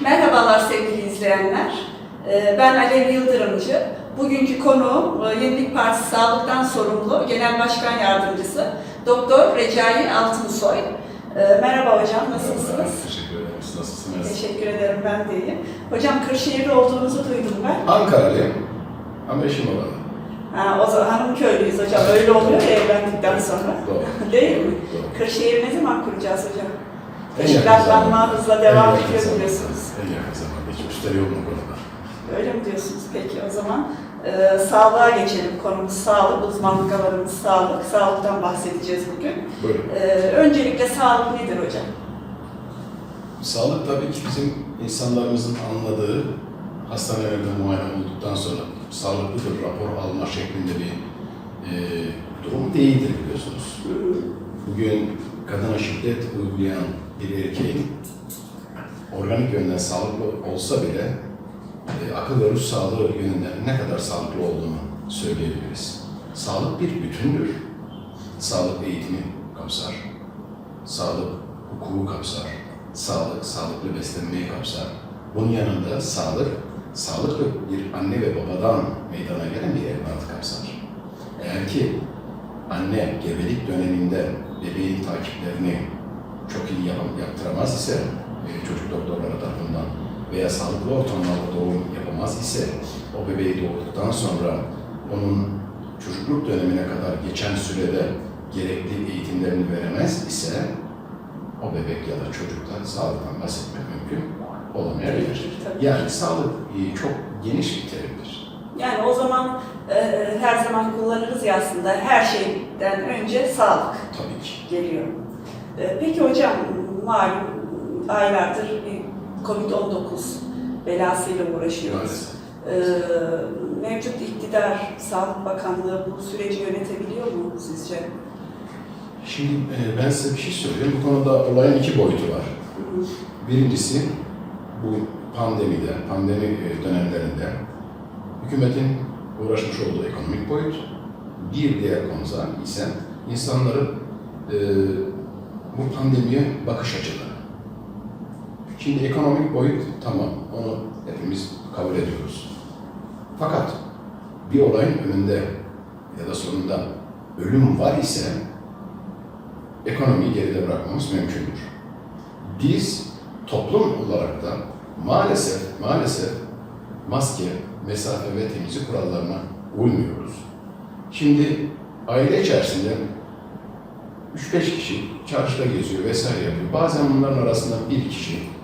Merhabalar sevgili izleyenler. Ee, Ben Alev Yıldırımcı. Bugünkü konuğum e, Yenilik Partisi Sağlıktan Sorumlu Genel Başkan Yardımcısı Doktor Recai Altınsoy. Ee, Merhaba hocam, nasılsınız? Teşekkür ederim. Nasılsınız? Teşekkür ederim, ben de iyiyim. Hocam Kırşehirli olduğunuzu duydum ben. Ankaralıyım ama eşim olan. Ha, o zaman hanım köylüyüz hocam, öyle oluyor ya evlendikten sonra. Doğru. Değil mi? Doğru. Kırşehir ne zaman kuracağız hocam? Zamanda. hızla devam ediyor biliyorsunuz. En yakın zamanda. Hiç müşteri yok mu konuda? Öyle mi diyorsunuz? Peki o zaman e, sağlığa geçelim. Konumuz sağlık, uzmanlık alanımız sağlık. Sağlıktan bahsedeceğiz bugün. Buyurun. E, öncelikle sağlık nedir hocam? Sağlık tabii ki bizim insanlarımızın anladığı hastanelerde muayene olduktan sonra sağlıklıdır rapor alma şeklinde bir e, durum değildir biliyorsunuz. Bugün kadına şiddet uygulayan bir erkeğin organik yönden sağlıklı olsa bile e, akıl ve ruh sağlığı yönünden ne kadar sağlıklı olduğunu söyleyebiliriz. Sağlık bir bütündür. Sağlık eğitimi kapsar. Sağlık hukuku kapsar. Sağlık, sağlıklı beslenmeyi kapsar. Bunun yanında sağlık, sağlıklı bir anne ve babadan meydana gelen bir evlat kapsar. Eğer ki anne gebelik döneminde bebeğin takiplerini çok iyi yap- yaptıramaz ise çocuk doktorları tarafından veya sağlıklı ortamlarda doğum yapamaz ise o bebeği doğduktan sonra onun çocukluk dönemine kadar geçen sürede gerekli eğitimlerini veremez ise o bebek ya da çocukta sağlıktan bahsetmek mümkün olamayabilir. Tabii. Yani sağlık e, çok geniş bir terimdir. Yani o zaman e, her zaman kullanırız ya aslında her şeyden önce sağlık Tabii ki. geliyor. E, peki hocam malum aylardır bir Covid-19 belasıyla uğraşıyoruz. Maalesef. E, mevcut iktidar, Sağlık Bakanlığı bu süreci yönetebiliyor mu sizce? Şimdi e, ben size bir şey söyleyeyim. Bu konuda olayın iki boyutu var. Birincisi bu pandemide, pandemi e, dönemlerinde hükümetin uğraşmış olduğu ekonomik boyut. Bir diğer konuda ise insanların e, bu pandemiye bakış açıları. Şimdi ekonomik boyut tamam, onu hepimiz kabul ediyoruz. Fakat bir olayın önünde ya da sonunda ölüm var ise ekonomiyi geride bırakmamız mümkündür. Biz toplum olarak da maalesef maalesef maske, mesafe ve temizlik kurallarına uymuyoruz. Şimdi aile içerisinde 3-5 kişi çarşıda geziyor vesaire yapıyor. Bazen bunların arasında bir kişi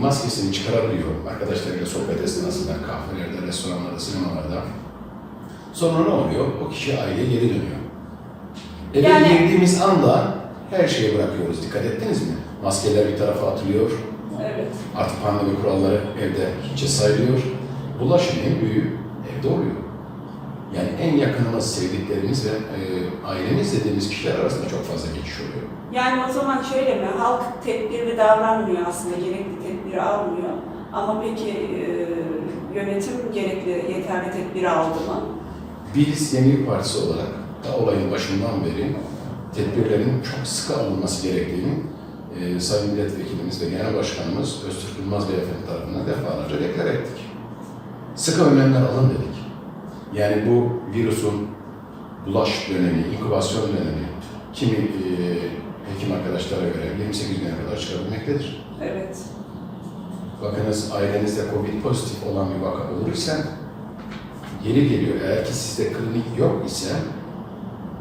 maskesini çıkarabiliyor arkadaşlarıyla sohbet esnasında, kahvelerde, restoranlarda, sinemalarda. Sonra ne oluyor? O kişi aileye geri dönüyor. Eve Yani- girdiğimiz anda her şeyi bırakıyoruz. Dikkat ettiniz mi? Maskeler bir tarafa atılıyor. Evet. Artık pandemi kuralları evde hiçe sayılıyor. Bulaşın en büyüğü evde oluyor. Yani en yakınımız, sevdiklerimiz ve e, ailemiz dediğimiz kişiler arasında çok fazla geçiş oluyor. Yani o zaman şöyle mi? Halk tedbirli davranmıyor aslında, gerekli tedbiri almıyor. Ama peki e, yönetim gerekli, yeterli tedbiri aldı mı? Biz Yenilik Partisi olarak da olayın başından beri tedbirlerin çok sıkı alınması gerektiğini e, Sayın Milletvekilimiz ve Genel Başkanımız Öztürk Yılmaz Beyefendi tarafından defalarca deklar ettik. Sıkı önlemler alın dedik. Yani bu virüsün bulaş dönemi, inkübasyon dönemi kimi e, hekim arkadaşlara göre 28 güne kadar çıkabilmektedir. Evet. Bakınız ailenizde Covid pozitif olan bir vaka olursa geri geliyor. Eğer ki sizde klinik yok ise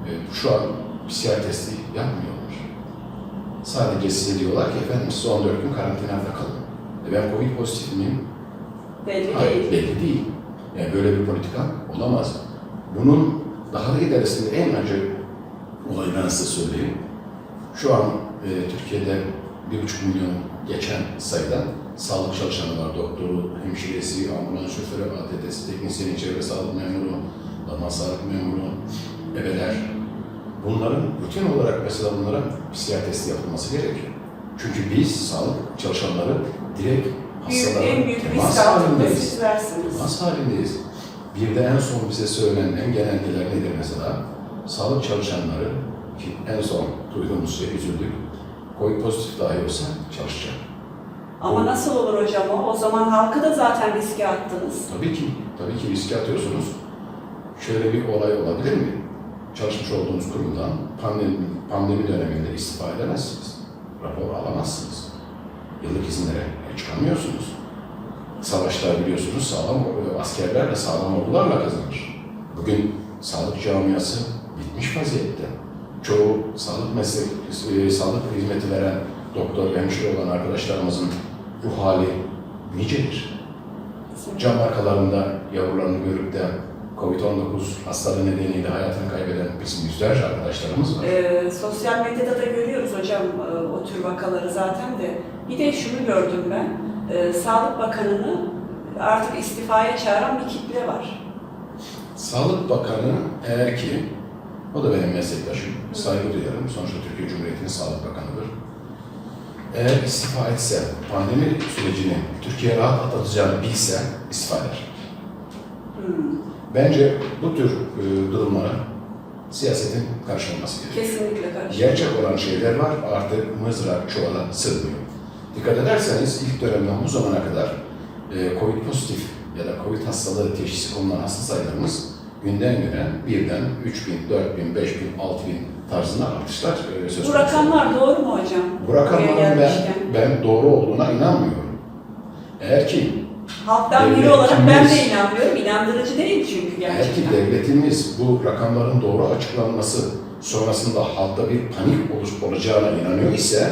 e, şu an PCR testi yapmıyorlar. Sadece size diyorlar ki efendim siz 14 gün karantinada kalın. E ben Covid pozitif miyim? Belli Hayır, değil. belli değil. Yani böyle bir politika olamaz. Bunun daha da ilerisinde en acı olayı ben size söyleyeyim. Şu an e, Türkiye'de bir buçuk milyon geçen sayıda sağlık çalışanı var. Doktoru, hemşiresi, ambulans şoförü, ATT'si, teknisyeni, çevre sağlık memuru, damar sağlık memuru, ebeler. Bunların rutin olarak mesela bunlara testi yapılması gerekiyor. Çünkü biz sağlık çalışanları direkt hastalara en büyük risk altında sizlersiniz. Temas halindeyiz. Bir de en son bize söylenen genelgeler nedir mesela? Sağlık çalışanları ki en son duyduğumuz şey üzüldük. Covid pozitif dahi olsa çalışacak. Ama nasıl olur hocam o? O zaman halkı da zaten riske attınız. Tabii ki, tabii ki riske atıyorsunuz. Şöyle bir olay olabilir mi? Çalışmış olduğunuz kurumdan pandemi, pandemi döneminde istifa edemezsiniz. Rapor alamazsınız. Yıllık izinlere çıkamıyorsunuz. Savaşlar biliyorsunuz sağlam e, askerlerle, sağlam ordularla kazanır. Bugün sağlık camiası bitmiş vaziyette. Çoğu sağlık meslek, e, sağlık hizmeti veren doktor hemşire olan arkadaşlarımızın ruh hali nicedir. Cam arkalarında yavrularını görüp de COVID-19 hastalığı nedeniyle hayatını kaybeden bizim yüzlerce arkadaşlarımız var. Ee, sosyal medyada da görüyoruz hocam e, o tür vakaları zaten de. Bir de şunu gördüm ben, e, Sağlık Bakanı'nı artık istifaya çağıran bir kitle var. Sağlık Bakanı eğer ki, o da benim meslektaşım, saygı duyarım. Sonuçta Türkiye Cumhuriyeti'nin Sağlık Bakanı'dır. Eğer istifa etse, pandemi sürecini Türkiye rahat atlatacağını bilse istifa eder. Hmm, Bence bu tür e, durumlara siyasetin karışmaması gerekiyor. kesinlikle karşı. Gerçek olan şeyler var, artık mızrak çuvala sığmıyor. Dikkat ederseniz ilk dönemden bu zamana kadar e, COVID pozitif ya da COVID hastalığı teşhisi konulan hasta sayılarımız günden güne birden 3 bin, 4 bin, 5 bin, 6 bin tarzında artışlar e, söz Bu konusu. rakamlar doğru mu hocam? Bu rakamların ben, ben doğru olduğuna inanmıyorum. Eğer ki Halktan biri olarak ben de inanmıyorum. İnandırıcı değil çünkü Eğer ki gerçekten. devletimiz bu rakamların doğru açıklanması sonrasında halkta bir panik oluş olacağına inanıyor ise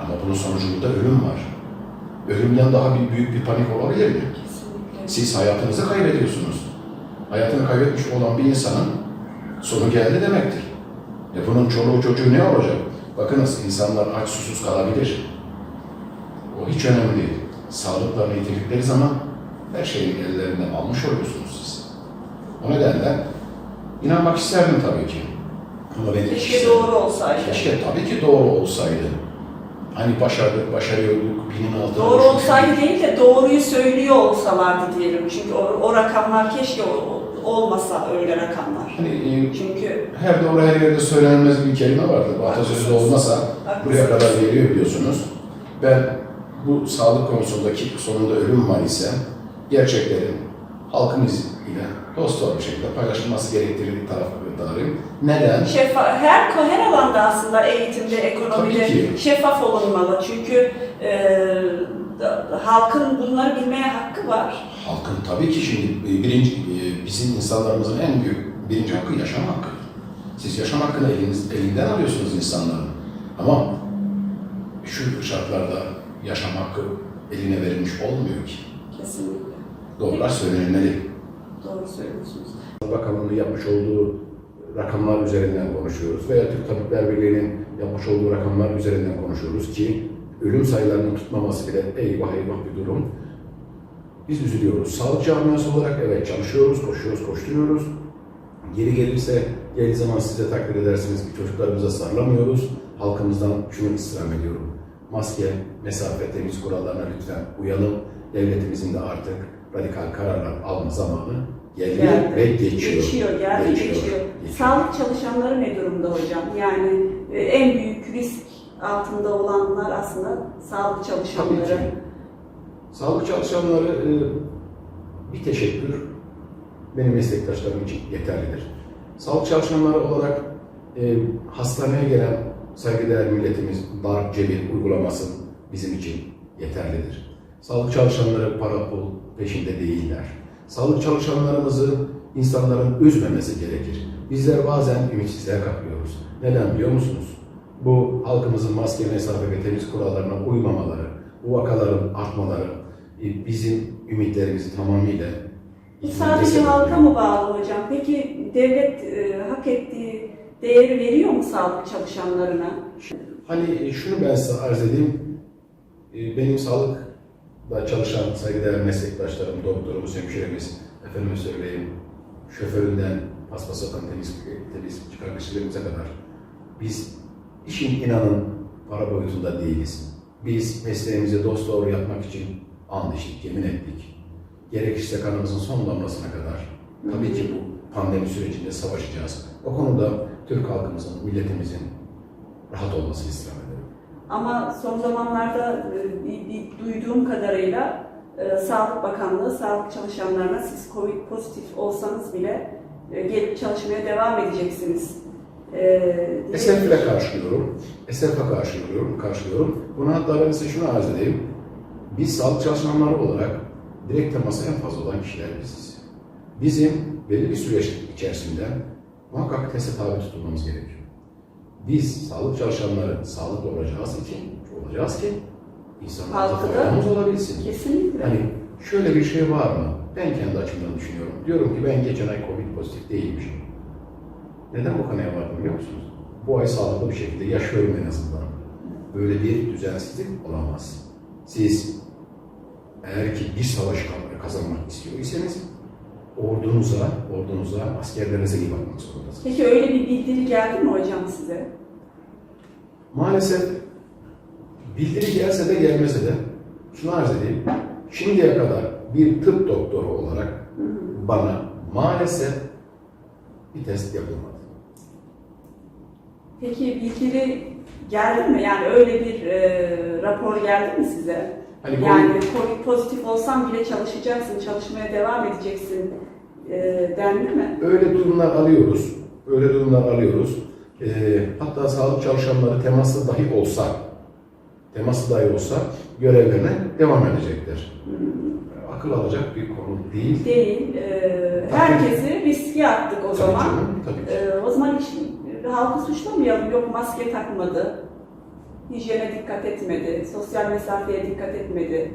ama bunun sonucunda ölüm var. Ölümden daha bir büyük bir panik olabilir mi? Kesinlikle. Siz hayatınızı kaybediyorsunuz. Hayatını kaybetmiş olan bir insanın sonu geldi demektir. E bunun çoluğu çocuğu ne olacak? Bakınız insanlar aç susuz kalabilir. O hiç önemli değil. Sağlıklarını yitirdikleri zaman her şeyi ellerinden almış oluyorsunuz siz. O nedenle inanmak isterdim tabii ki. Ama benim Keşke kişisel- doğru olsaydı. Keşke tabii ki doğru olsaydı. Hani başardık, başarıyorduk, binin altına Doğru düşmüştük. olsaydı değil de doğruyu söylüyor olsalardı diyelim. Çünkü o, o rakamlar keşke olmasa öyle rakamlar. Hani e, Çünkü her doğru her yerde söylenmez bir kelime vardır. Bu atasözü de olmasa buraya haklısınız. kadar geliyor biliyorsunuz. Ben bu sağlık konusundaki sonunda ölüm var ise gerçeklerin halkımız ile dost doğru bir şekilde paylaşılması gerektiğini taraftarıyım. Neden? Şeffaf, her her alanda aslında eğitimde, ekonomide şeffaf olunmalı. Çünkü e, halkın bunları bilmeye hakkı var. Halkın tabii ki şimdi birinci, e, bizim insanlarımızın en büyük birinci hakkı yaşam hakkı. Siz yaşam hakkını eliniz, elinden alıyorsunuz insanların. Ama şu şartlarda yaşam hakkı eline verilmiş olmuyor ki. Kesinlikle. Doğrular söylenmeli. Doğru söylüyorsunuz. Bakanlığı'nın yapmış olduğu rakamlar üzerinden konuşuyoruz veya Türk Tabipler Birliği'nin yapmış olduğu rakamlar üzerinden konuşuyoruz ki ölüm sayılarının tutmaması bile eyvah eyvah bir durum. Biz üzülüyoruz. Sağlık camiası olarak evet çalışıyoruz, koşuyoruz, koşturuyoruz. Geri gelirse geldiği zaman siz de takdir edersiniz ki çocuklarımıza sarılamıyoruz. Halkımızdan şunu istirham ediyorum. Maske, mesafe, temiz kurallarına lütfen uyalım. Devletimizin de artık radikal kararlar alma zamanı geliyor Geldi. ve geçiyor. Geçiyor, geldi geçiyor. Geçiyor. Sağlık çalışanları ne durumda hocam? Yani e, en büyük risk altında olanlar aslında sağlık Tabii çalışanları. ki. Sağlık çalışanları e, bir teşekkür benim meslektaşlarım için yeterlidir. Sağlık çalışanları olarak e, hastaneye gelen saygıdeğer milletimiz dar cebi uygulaması bizim için yeterlidir. Sağlık çalışanları para pul peşinde değiller. Sağlık çalışanlarımızı insanların üzmemesi gerekir. Bizler bazen ümitsizliğe kapıyoruz. Neden biliyor musunuz? Bu halkımızın maske, mesafe ve temiz kurallarına uymamaları, bu vakaların artmaları e, bizim ümitlerimizi tamamıyla Bu sadece halka mı bağlı hocam? Peki devlet e, hak ettiği değeri veriyor mu sağlık çalışanlarına? Hani şunu ben size arz edeyim. E, Benim sağlıkta çalışan saygıdeğer meslektaşlarım, doktorumuz, hemşiremiz, efendime söyleyeyim, şoföründen paspas atan temiz, temiz çıkartışlarımıza kadar biz işin inanın para boyutunda değiliz. Biz mesleğimizi dost doğru yapmak için and içtik, yemin ettik. Gerekirse kanımızın son damlasına kadar tabii ki bu pandemi sürecinde savaşacağız. O konuda Türk halkımızın, milletimizin rahat olmasını istirham ederim. Ama son zamanlarda e, bir- bir duyduğum kadarıyla e, Sağlık Bakanlığı sağlık çalışanlarına siz COVID pozitif olsanız bile e, gelip çalışmaya devam edeceksiniz. E, Esefle karşılıyorum. Esefle karşılıyorum, karşılıyorum. Buna hatta ben size şunu arz edeyim. Biz sağlık çalışanları olarak direkt temasa en fazla olan kişiler biziz. Bizim belli bir süreç içerisinde muhakkak teste tabi tutulmamız gerekiyor. Biz sağlık çalışanları sağlıklı olacağız ki, olacağız ki da- faydamız olabilsin. Kesinlikle. Hani şöyle bir şey var mı? Ben kendi açımdan düşünüyorum. Diyorum ki ben geçen ay Covid pozitif değilmişim. Neden bu kanıya vardım biliyor musunuz? Bu ay sağlıklı bir şekilde yaşıyorum en azından. Böyle bir düzensizlik olamaz. Siz eğer ki bir savaş kazanmak istiyorsanız ordunuza, ordunuza, askerlerinize iyi bakmak zorundasınız. Peki öyle bir bildiri geldi mi hocam size? Maalesef bildiri gelse de gelmese de şunu arz edeyim. Şimdiye kadar bir tıp doktoru olarak bana maalesef bir test yapılmadı. Peki bildiri geldi mi? Yani öyle bir e, rapor geldi mi size? Hani Yani Covid- COVID pozitif olsan bile çalışacaksın, çalışmaya devam edeceksin e, dendi mi? öyle durumlar alıyoruz. Öyle durumlar alıyoruz. Ee, hatta sağlık çalışanları temaslı dahi olsa temaslı dahi olsa görevlerine devam edecekler. Akıl alacak bir konu değil. Değil. E, herkesi riske attık o Tabii zaman. canım, tabii ki. E, o zaman hiç e, halkı suçlamayalım. Yok maske takmadı, hijyene dikkat etmedi, sosyal mesafeye dikkat etmedi.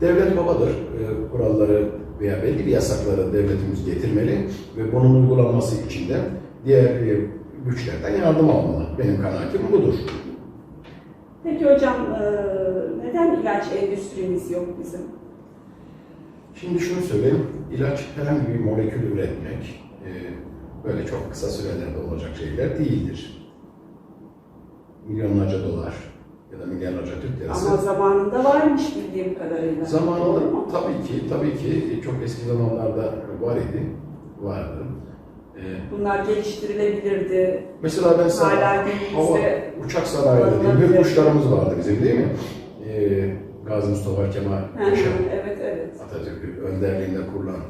Devlet babadır. Ee, kuralları veya belli bir yasakları devletimiz getirmeli ve bunun uygulanması için de diğer e, güçlerden yardım almalı. Benim kanaatim budur. Peki hocam e, neden ilaç endüstrimiz yok bizim? Şimdi şunu söyleyeyim, ilaç herhangi bir molekül üretmek e, böyle çok kısa sürelerde olacak şeyler değildir. Milyonlarca dolar ya da milyarlarca Türk lirası. Ama zamanında varmış bildiğim kadarıyla. Zamanında tabii ki, tabii ki çok eski zamanlarda var idi, vardı. E, Bunlar geliştirilebilirdi. mesela ben sana Hala hava, uçak sanayinde değil, büyük kuşlarımız vardı bizim değil mi? E, Gazi Mustafa Kemal Paşa, evet evet. Atatürk'ün önderliğinde kurulan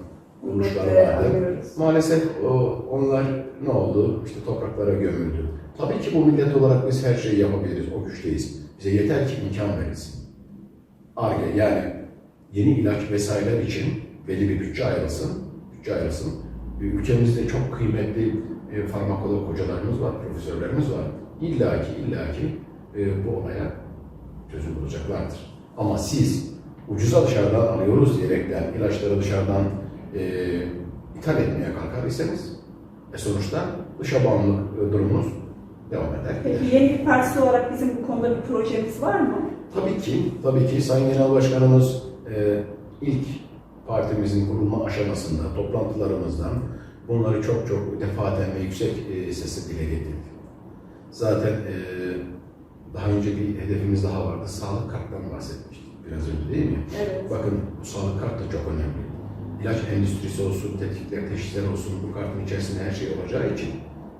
kuruluşlar vardı. Maalesef o, onlar ne oldu? İşte topraklara gömüldü. Tabii ki bu millet olarak biz her şeyi yapabiliriz, o güçteyiz. Bize yeter ki imkan verilsin. Arge yani yeni ilaç vesaireler için belli bir bütçe ayrılsın, bütçe ayrılsın. E, Ülkemizde çok kıymetli e, farmakolog hocalarımız var, profesörlerimiz var. İlla ki, illa ki e, bu olaya çözüm bulacaklardır. Ama siz ucuza dışarıdan alıyoruz diyerekten ilaçları dışarıdan e, ithal etmeye kalkar iseniz e sonuçta dışa bağımlılık durumunuz devam eder. Peki Yenilik Partisi olarak bizim bu konuda bir projemiz var mı? Tabii ki, tabii ki Sayın Genel Başkanımız e, ilk partimizin kurulma aşamasında, toplantılarımızdan bunları çok çok defaten ve yüksek e, sesle dile getirdi. Zaten e, daha önce bir hedefimiz daha vardı. Sağlık karttan bahsetmiştik biraz önce değil mi? Evet. Bakın bu sağlık kartı çok önemli. İlaç endüstrisi olsun, tetkikler, teşhisler olsun bu kartın içerisinde her şey olacağı için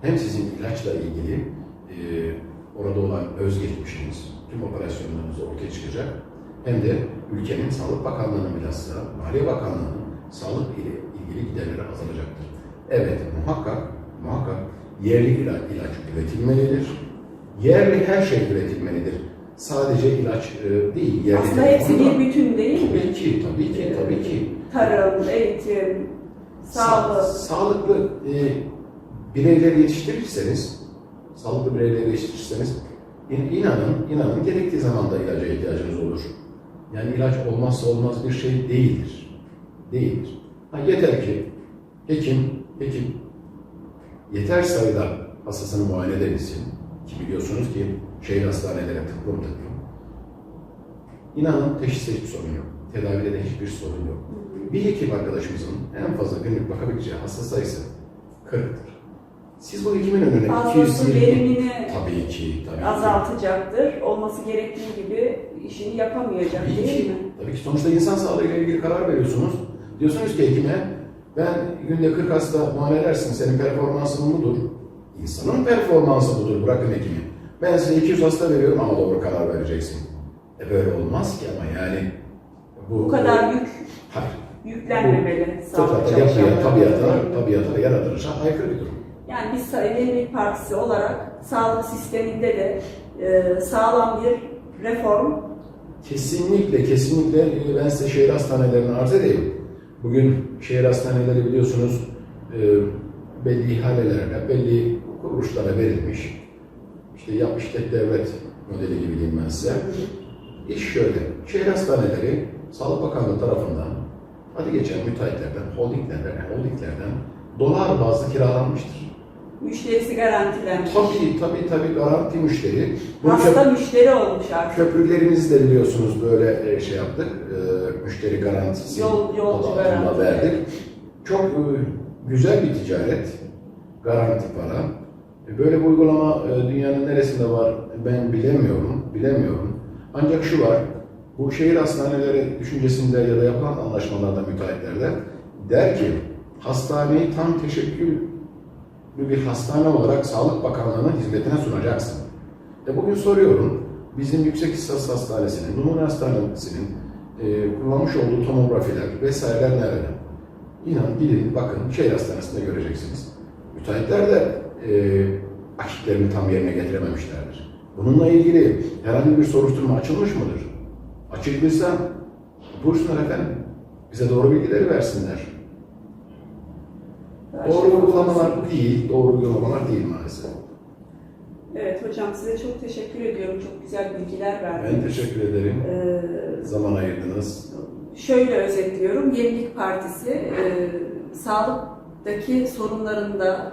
hem sizin ilaçla ilgili e, orada olan özgeçmişiniz, tüm operasyonlarınız ortaya çıkacak hem de ülkenin Sağlık Bakanlığı'nın bilhassa Maliye Bakanlığı'nın sağlık ile ilgili giderleri azalacaktır. Evet muhakkak, muhakkak yerli ilaç, ilaç üretilmelidir. Yerli her şey üretilmelidir. Sadece ilaç e, değil, yerli Aslında hepsi bir bütün değil mi? Tabii ki, tabii ki, tabii ki. Tarım, eğitim, Sa- sağlık. sağlıklı e, bireyler yetiştirirseniz, sağlıklı bireyler yetiştirirseniz in- inanın, inanın gerektiği zaman da ilaca ihtiyacınız olur. Yani ilaç olmazsa olmaz bir şey değildir. Değildir. Ha, yeter ki hekim, hekim yeter sayıda hastasını muayene edebilsin. Ki biliyorsunuz ki şehir hastaneleri tıklım tıklım. İnanın teşhiste hiçbir sorun yok. Tedavide de hiçbir sorun yok. Bir hekim arkadaşımızın en fazla günlük bakabileceği hasta sayısı 40'tır. Siz bu hekimin önüne Fazlası 220... verimini Tabii ki, tabii ki. azaltacaktır. Olması gerektiği gibi işini yapamayacak Tabii değil ki, mi? tabii ki. Sonuçta insan sağlığıyla ilgili karar veriyorsunuz. Diyorsunuz ki hekime, ben günde 40 hasta muayene edersin, senin performansın budur. İnsanın performansı budur, bırakın hekimi. Ben size 200 hasta veriyorum ama doğru karar vereceksin. E böyle olmaz ki ama yani bu, Bu kadar yük Hayır. yüklenmemeli yapıya, çalışanlarına. tabiata, tabiata, yaratılışa aykırı bir durum. Yani biz Yenilik Partisi olarak sağlık sisteminde de e, sağlam bir reform Kesinlikle, kesinlikle ben size şehir hastanelerini arz edeyim. Bugün şehir hastaneleri biliyorsunuz e, belli ihalelerle, belli kuruluşlara verilmiş. İşte yap işlet devlet modeli gibi diyeyim ben size. İş şöyle, şehir hastaneleri Sağlık Bakanlığı tarafından hadi geçen müteahhitlerden, holdinglerden, holdinglerden dolar bazlı kiralanmıştır. Müşterisi garantilenmiş. Tabii tabii tabii garanti müşteri. Bu Hasta müşteri olmuş artık. Köprülerimizi de biliyorsunuz böyle e, şey yaptık, e, müşteri garantisi Yol- yolcu garantisi. verdik. Çok e, güzel bir ticaret, garanti para. E, Böyle bir uygulama e, dünyanın neresinde var ben bilemiyorum, bilemiyorum. Ancak şu var, bu şehir hastaneleri düşüncesinde ya da yapılan anlaşmalarda müteahhitlerde der ki hastaneyi tam teşekküllü bir hastane olarak Sağlık Bakanlığı'nın hizmetine sunacaksın. E bugün soruyorum, bizim Yüksek İstas Hastanesi'nin, Numune Hastanesi'nin e, kullanmış olduğu tomografiler vesaireler nerede? İnan gidin bakın şehir hastanesinde göreceksiniz. Müteahhitler de e, akitlerini tam yerine getirememişlerdir. Bununla ilgili herhangi bir soruşturma açılmış mıdır? Açıklıysa buyursunlar efendim. Bize doğru bilgileri versinler. Doğru uygulamalar değil, doğru uygulamalar değil maalesef. Evet hocam size çok teşekkür ediyorum. Çok güzel bilgiler Ben verdiniz. teşekkür ederim. Ee, Zaman ayırdınız. şöyle özetliyorum. Yenilik Partisi e, sağlıktaki sorunların da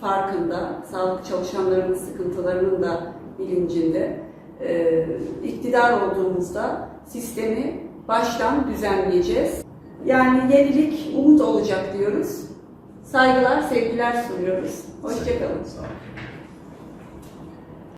farkında, sağlık çalışanlarının sıkıntılarının da bilincinde. E, iktidar olduğumuzda sistemi baştan düzenleyeceğiz. Yani yenilik umut olacak diyoruz. Saygılar, sevgiler sunuyoruz. Hoşçakalın. Sağ olun.